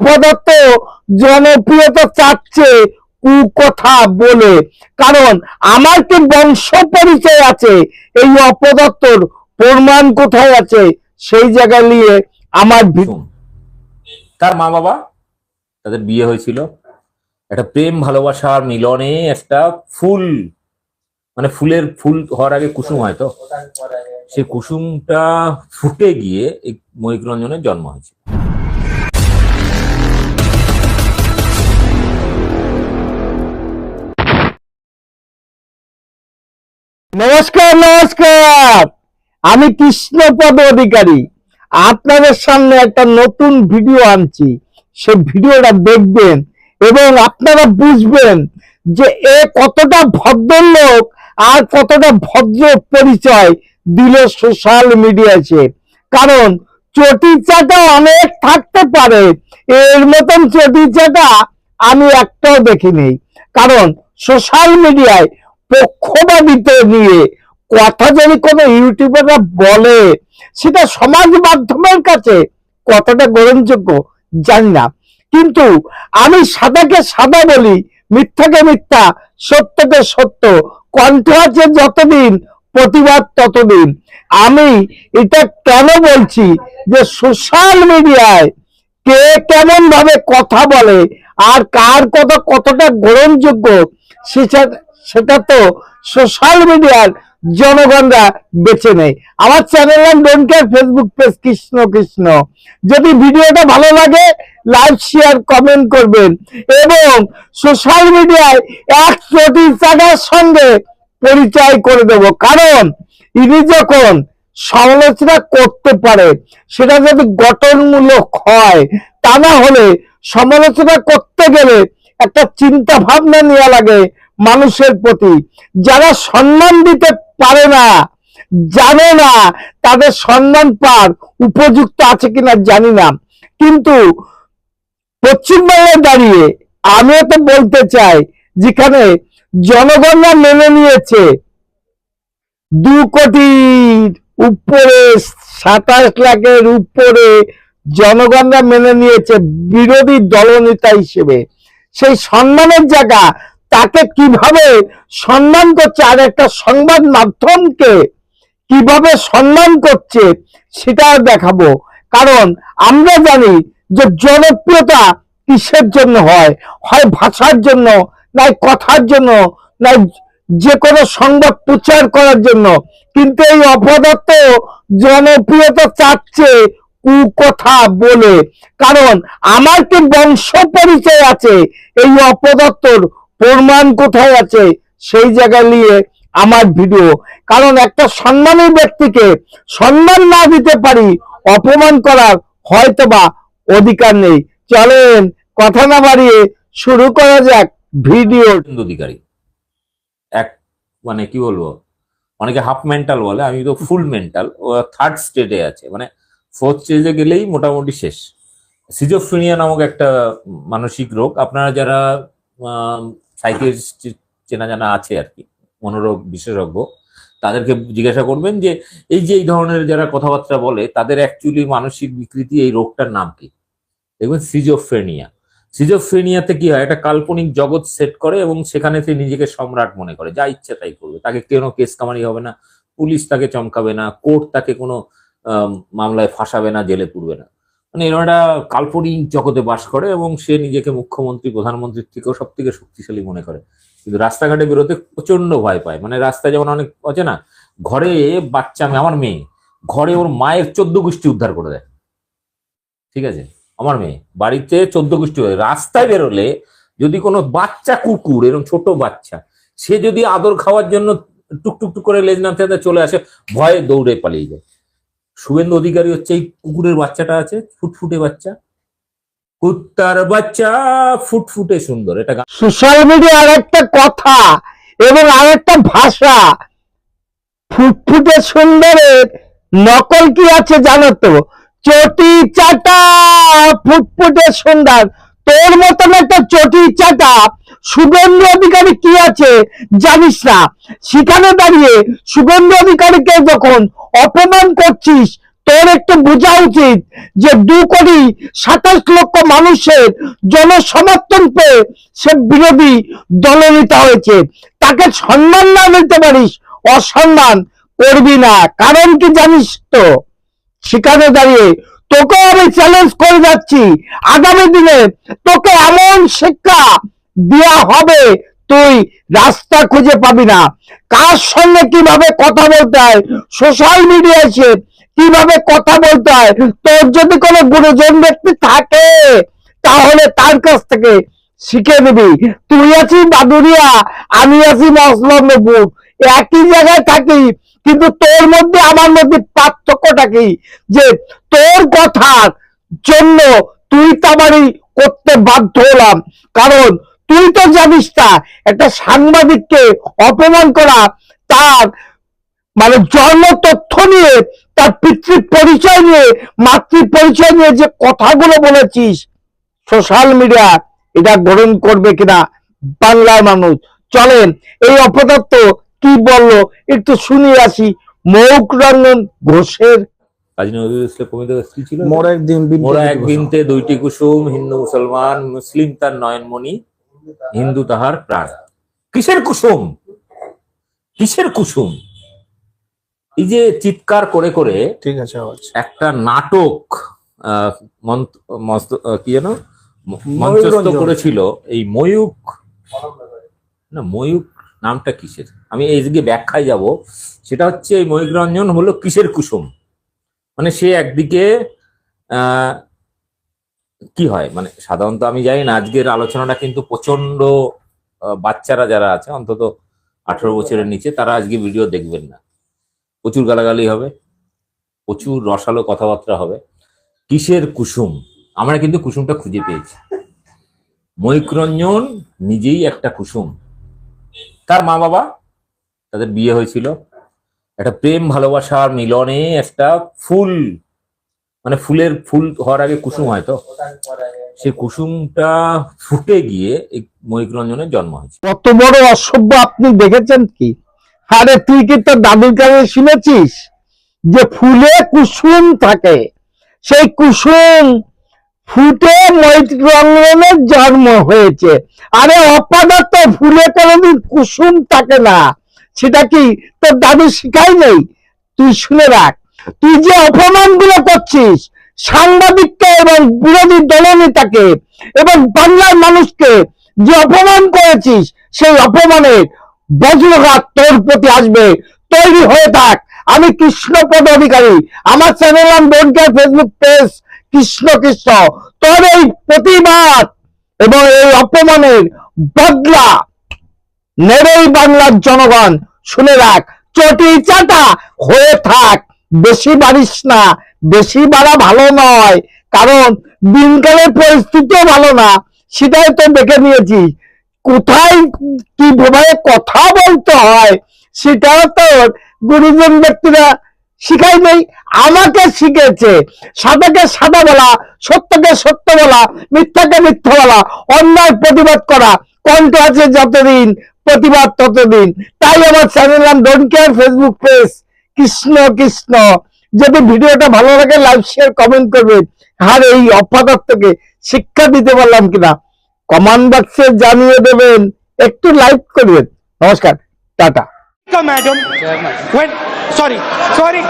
প্রদত্ত জনপ্রিয়তা চাচ্ছে বলে। কারণ আমার বংশ পরিচয় আছে? এই অপদত্তর প্রমাণ কোথায় আছে? সেই জায়গা নিয়ে আমার তার মা বাবা, তাদের বিয়ে হয়েছিল। একটা প্রেম ভালোবাসার মিলনে একটা ফুল মানে ফুলের ফুল হওয়ার আগে কুসুম হয় তো? সেই কুসুমটা ফুটে গিয়ে এই ময়ূক রঞ্জনের জন্ম হয়েছে। নমস্কার নমস্কার! আমি কৃষ্ণপদ অধিকারী। আপনাদের সামনে একটা নতুন ভিডিও আনছি। সে ভিডিওটা দেখবেন এবং আপনারা বুঝবেন যে এ কতটা ভদ্রলোক আর কতটা ভদ্র পরিচয় দিল সোশ্যাল মিডিয়াতে কারণ চটিচাটা অনেক থাকতে পারে। এর মতন চটিচাটা আমি একটাও দেখিনি। কারণ সোশ্যাল মিডিয়ায় পক্ষপাতিত্ব নিয়ে কথা যদি কোনো ইউটিউবাররা বলে, সেটা সমাজ মাধ্যমের কাছে কতটা গ্রহণযোগ্য জানি না। কিন্তু আমি সাদাকে সাদা বলি, মিথ্যাকে মিথ্যা, সত্যকে সত্য কণ্ঠ আছে যতদিন প্রতিবাদ ততদিন। আমি এটা কেন বলছি যে সোশ্যাল মিডিয়ায় কে কেমন ভাবে কথা বলে আর কার কথা কতটা গ্রহণযোগ্য সেটা সেটা তো সোশ্যাল মিডিয়ার জনগণরা বেছে নেয়। আমার channel care Facebook page Krishna Krishna. যদি ভিডিওটা ভালো লাগে লাইক, শেয়ার, কমেন্ট করবেন। এবং সোশ্যাল মিডিয়ায় এক চাকার সঙ্গে পরিচয় করে দেব। কারণ ইনি যখন সমালোচনা করতে পারে, সেটা যদি গঠনমূলক হয়, তা না হলে সমালোচনা করতে গেলে একটা চিন্তা ভাবনা নেওয়া লাগে মানুষের প্রতি। যারা সম্মান দিতে পারে না, জানে না তাদের সম্মান পার উপযুক্ত আছে কিনা জানি না। কিন্তু পশ্চিমবঙ্গে দাঁড়িয়ে আমিও তো বলতে চাই, যেখানে জনগণরা মেনে নিয়েছে দু কোটির উপরে, সাতাশ লাখের উপরে জনগণরা মেনে নিয়েছে বিরোধী দলনেতা হিসেবে। সেই সম্মানের জায়গা তাকে কীভাবে সম্মান করছে আর একটা সংবাদ মাধ্যমকে কীভাবে সম্মান করছে সেটাও দেখাবো। কারণ আমরা জানি যে জনপ্রিয়তা কিসের জন্য হয়? হয় ভাষার জন্য, নাই কথার জন্য, নাই যে কোনো সংবাদ প্রচার করার জন্য। কিন্তু এই অপদত্ত জনপ্রিয়তা চাচ্ছে কুকথা বলে। কারণ আমার কি বংশ পরিচয় আছে? এই অপদত্তর প্রমাণ কোথায় আছে? সেই জায়গা নিয়ে আমার ভিডিও। কারণ একটা সম্মানী ব্যক্তিকে সম্মান না দিতে পারি, অপমান করার হয়তোবা অধিকার নেই। চলেন, কথা না বাড়িয়ে শুরু করা যাক ভিডিও অধিকারী। এক মানে কি বলব? অনেকে হাফ মেন্টাল বলে, আমি তো ফুল মেন্টাল ও থার্ড স্টেজে আছে। মানে ফোর্থ স্টেজে গেলেই মোটামুটি শেষ। সিজোফ্রেনিয়া নামক একটা মানসিক রোগ। আপনারা যারা সাইকিয়াট্রিস্ট চেনা জানা আছে আর কি, মনোরোগ বিশেষজ্ঞ, তাদেরকে জিজ্ঞাসা করবেন যে, এই যে এই ধরনের যারা কথাবার্তা বলে, তাদের অ্যাকচুয়ালি মানসিক বিকৃতি এই রোগটার নাম কি? দেখবেন সিজোফ্রেনিয়া সিজোফ্রেনিয়াতে কি হয়, একটা কাল্পনিক জগৎ সেট করে এবং সেখানে সে নিজেকে সম্রাট মনে করে, যা ইচ্ছা তাই করবে। তাকে কোনো কেস কামারি হবে না? পুলিশ তাকে চমকাবে না? কোর্ট তাকে কোনো মামলায় ফাঁসাবে না, জেলে পুরবে না? মানে এরকম একটা কাল্পনিক জগতে বাস করে এবং সে নিজেকে মুখ্যমন্ত্রী, প্রধানমন্ত্রীর থেকেও সব থেকে শক্তিশালী মনে করে। কিন্তু রাস্তাঘাটে বেরোতে প্রচণ্ড ভয় পায়। মানে রাস্তায় যেমন অনেক আছে না, ঘরে বাচ্চা আমার মেয়ে, ঘরে ওর মায়ের চোদ্দ গোষ্ঠী উদ্ধার করে দেয়। ঠিক আছে? আমার মেয়ে, বাড়িতে চোদ্দ গোষ্ঠী হয়ে, রাস্তায় বেরোলে যদি কোনো বাচ্চা কুকুর এরকম ছোট বাচ্চা, সে যদি আদর খাওয়ার জন্য টুকটুক টুক করে লেজ নামতে চলে আসে, ভয়ে দৌড়ে পালিয়ে যায়। শুভেন্দু অধিকারী হচ্ছে এই কুকুরের বাচ্চাটা আছে, ফুটফুটে বাচ্চা। কুত্তার বাচ্চা, ফুটফুটে সুন্দর, এটা সোশ্যাল মিডিয়ার একটা কথা এবং আর একটা ভাষা। ফুটফুটে সুন্দরের নকল কি আছে জানো তো? চটি চাটা, ফুটফুটে সুন্দর। তোর মতন একটা চটি চাটা সুগন্ধি অধিকারী কি আছে জানিস না। সেখানে দাঁড়িয়ে সুগন্ধি অধিকারীকে যখন অপমান করছিস, তোর একটু বোঝা উচিত যে দু কোটি সাতাশ লক্ষ মানুষের জনসমর্থন পেয়ে সে বিরোধী দলনেতা হয়েছে। তাকে সম্মান না দিতে পারিস, অসম্মান করবি না। কারণ কি জানিস তো? সেখানে দাঁড়িয়ে তোকে আমি চ্যালেঞ্জ করে যাচ্ছি। আগামী দিনে তোকে এমন শিক্ষা দেওয়া হবে তুই রাস্তা খুঁজে পাবি না। কার সঙ্গে কীভাবে কথা বলতে হয় সোশ্যাল মিডিয়া এসে কীভাবে কথা বলতে হয়, তোর যদি কোনো গুরুজন ব্যক্তি থাকে, তাহলে তার কাছ থেকে শিখে নিবি। তুই আছিস বাদুরিয়া, আমি আছি মসলমপুর একই জায়গায় থাকি, কিন্তু তোর মধ্যে আমার মধ্যে পার্থক্যটা কি? যে তোর কথার জন্য তুই তামারি করতে বাধ্য হলাম। কারণ তুই তো জানিস না, একটা সাংবাদিককে অপমান করা, তার মানে জন্ম তথ্য নিয়ে, তার পিতৃ পরিচয় নিয়ে মাতৃ পরিচয় নিয়ে যে কথাগুলো বলেছিস সোশ্যাল মিডিয়া এটা গ্রহণ করবে কিনা বাংলার মানুষ। চলেন, এই অপদার্থ কি বলল? একটু শুনিয়ে আসি। মৌক রঞ্জন ঘোষের কাজী নজরুল ইসলাম কবিতার কি ছিল? মোর একদিন বিনতে মোরা বিনতে দুইটি কুসুম হিন্দু মুসলমান মুসলিম তার নয়নমণি হিন্দু তাহার প্রাণ। কিসের কুসুম? কিসের কুসুম? এই যে চিৎকার করে করে ঠিক আছে একটা নাটক আহ, মন্ত- মস্ত- কি যেন? মঞ্চস্থ করেছিল এই ময়ূক না ময়ূক নামটা কিসের? আমি এই দিকে ব্যাখ্যায় যাব, সেটা হচ্ছে এই ময়ূক রঞ্জন হলো কিসের কুসুম? মানে সে একদিকে কি হয়? মানে সাধারণত আমি জানি না, আজকের আলোচনাটা কিন্তু প্রচণ্ড বাচ্চারা যারা আছে, অন্তত আঠারো বছরের নিচে, তারা আজকে ভিডিও দেখবেন না। প্রচুর গালাগালি হবে, প্রচুর রসালো কথাবার্তা হবে। কিসের কুসুম? আমরা কিন্তু কুসুমটা খুঁজে পেয়েছি। মৈকরঞ্জন নিজেই একটা কুসুম। তার মা বাবা, তাদের বিয়ে হয়েছিল। একটা প্রেম, ভালোবাসার মিলনে একটা ফুল মানে ফুলের ফুল হওয়ার আগে কুসুম হয় তো। সেই কুসুমটা ফুটে গিয়ে এই মৈকরঞ্জনের জন্ম হয়েছে। কত বড় অসভ্য আপনি দেখেছেন কি? আরে তুই কি তোর দাদুর কাছে শুনেছিস যে ফুলে কুসুম থাকে? সেই কুসুম ফুটে মৈত্রঙ্গনের জন্ম হয়েছে। আরে অপাদার্থ ফুলে কোনোদিন কুসুম থাকে না। সেটা কি তোর দাদু শিখাই নেই? তুই শুনে রাখ। তুই যে অপমানগুলো করছিস, সাংবাদিককে এবং বিরোধী দলনেতাকে এবং বাংলার মানুষকে যে অপমান করেছিস, সেই অপমানের বজ্রঘাত তোর প্রতি আসবে। তৈরি হয়ে থাক। আমি কৃষ্ণপদ অধিকারী। আমার channel don't care Facebook page Krishna Krishna, তোর এই প্রতিবাদ এবং এই অপমানের বদলা নেড়েই বাংলার জনগণ। শুনে রাখ, চটি চাটা হয়ে থাক, বেশি বাড়িস না, বেশি বাড়া ভালো নয়, কারণ দিনকালের পরিস্থিতিও ভালো না, সেটাই তো দেখে নিয়েছি। কোথায় কীভাবে কথা বলতে হয়, সেটাও তো গুরুজন ব্যক্তিরা শিখাই নেই, আমাকে শিখেছে। সাদাকে সাদা বলা, সত্যকে সত্য বলা, মিথ্যাকে মিথ্যা বলা, অন্যায় প্রতিবাদ করা। কণ্ঠ আছে যতদিন, প্রতিবাদ ততদিন। তাই আমার চ্যানেল নাম don't care Facebook page Krishna Krishna. যদি ভিডিওটা ভালো লাগে লাইক শেয়ার কমেন্ট করবেন আর এই অপদার্থকে শিক্ষা দিতে পারলাম কিনা? কমেন্ট বক্সে জানিয়ে দেবেন। একটু লাইক করবেন। নমস্কার, টাটা। Come, madam. When, sorry, sorry.